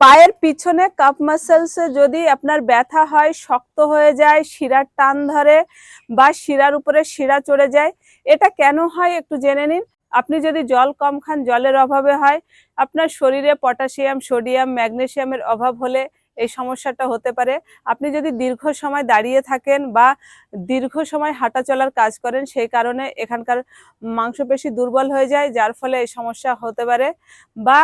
পায়ের পিছনে কাপ মাসেলসে যদি আপনার ব্যথা হয়, শক্ত হয়ে যায়, শিরার টান ধরে বা শিরার উপরে শিরা চড়ে যায়, এটা কেন হয় একটু জেনে নিন। আপনি যদি জল কম খান, জলের অভাবে হয়। আপনার শরীরে পটাশিয়াম, সোডিয়াম, ম্যাগনেশিয়ামের অভাব হলে এই সমস্যাটা হতে পারে। আপনি যদি দীর্ঘ সময় দাঁড়িয়ে থাকেন বা দীর্ঘ সময় হাঁটা চলার কাজ করেন, সেই কারণে এখানকার মাংসপেশি দুর্বল হয়ে যায়, যার ফলে এই সমস্যা হতে পারে। বা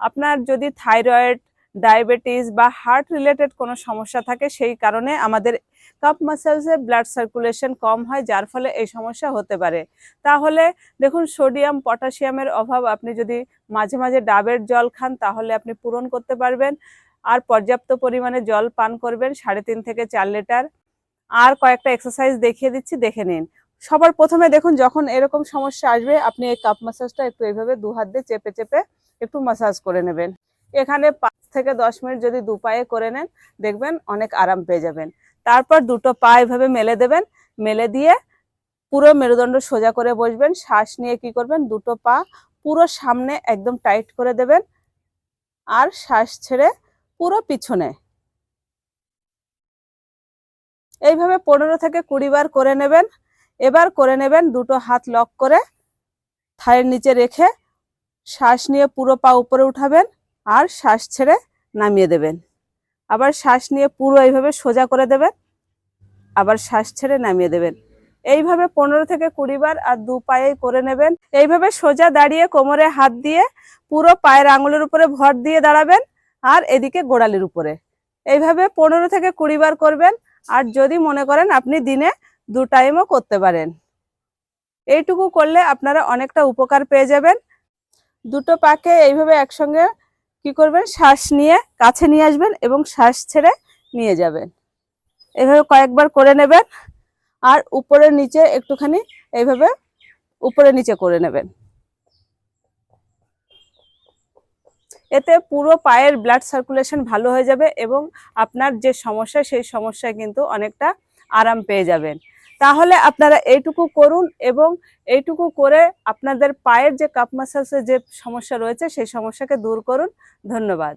আপনার যদি থাইরয়েড ডায়াবেটিস বা হার্ট রিলেটেড কোনো সমস্যা থাকে, সেই কারণে আমাদের কাপ মাসেলসে ব্লাড সার্কুলেশন কম হয়, যার ফলে এই সমস্যা হতে পারে। তাহলে দেখুন, সোডিয়াম, পটাশিয়ামের অভাব, আপনি যদি মাঝে মাঝে ডাবের জল খান, তাহলে আপনি পূরণ করতে পারবেন। আর পর্যাপ্ত পরিমাণে জল পান করবেন, সাড়ে তিন থেকে চার লিটার। আর কয়েকটা এক্সারসাইজ দেখিয়ে দিচ্ছি, দেখে নিন। সবার প্রথমে দেখুন, যখন এরকম সমস্যা আসবে, আপনি এই কাপ মাসাজটা একটু এইভাবে দু হাত দিয়ে চেপে চেপে একটু মাসাজ করে নেবেন। এখানে পাঁচ থেকে দশ মিনিট যদি দু পায়ে করে নেন, দেখবেন অনেক আরাম পেয়ে যাবেন। তারপর দুটো পা এভাবে মেলে দেবেন, মেলে দিয়ে পুরো মেরুদণ্ড সোজা করে বসবেন, শ্বাস নিয়ে কি করবেন, দুটো পা পুরো সামনে একদম টাইট করে দেবেন আর শ্বাস ছেড়ে পুরো পিছনে। এইভাবে পনেরো থেকে কুড়ি বার করে নেবেন, এবার করে নেবেন দুটো হাত লক করে, থায়ের নিচে রেখে শ্বাস নিয়ে পুরো পা উপরে উঠাবেন। আর শ্বাস ছেড়ে নামিয়ে দেবেন। আবার শ্বাস নিয়ে পুরো এইভাবে সোজা করে দেবেন, আবার শ্বাস ছেড়ে নামিয়ে দেবেন। এইভাবে পনেরো থেকে কুড়ি বার আর দু পায়ে করে নেবেন। এইভাবে সোজা দাঁড়িয়ে কোমরে হাত দিয়ে পুরো পায়ের আঙুলের উপরে ভর দিয়ে দাঁড়াবেন আর এদিকে গোড়ালির উপরে। এইভাবে পনেরো থেকে কুড়ি বার করবেন আর যদি মনে করেন আপনি দিনে দু টাইমও করতে পারেন। এইটুকু করলে আপনারা অনেকটা উপকার পেয়ে যাবেন। দুটো পাকে এইভাবে একসঙ্গে কি করবেন? শ্বাস নিয়ে কাছে নিয়ে আসবেন এবং শ্বাস ছেড়ে নিয়ে যাবেন। এভাবে কয়েকবার করে নেবেন আর উপরে নিচে একটুখানি এইভাবে উপরে নিচে করে নেবেন। এতে পুরো পায়ের ব্লাড সার্কুলেশন ভালো হয়ে যাবে এবং আপনার যে সমস্যা, সেই সমস্যায় কিন্তু অনেকটা আরাম পেয়ে যাবেন। তাহলে আপনারা এইটুকু করুন এবং এইটুকু করে আপনাদের পায়ের যে কাপ মাসালসের যে সমস্যা রয়েছে, সেই সমস্যাকে দূর করুন। ধন্যবাদ।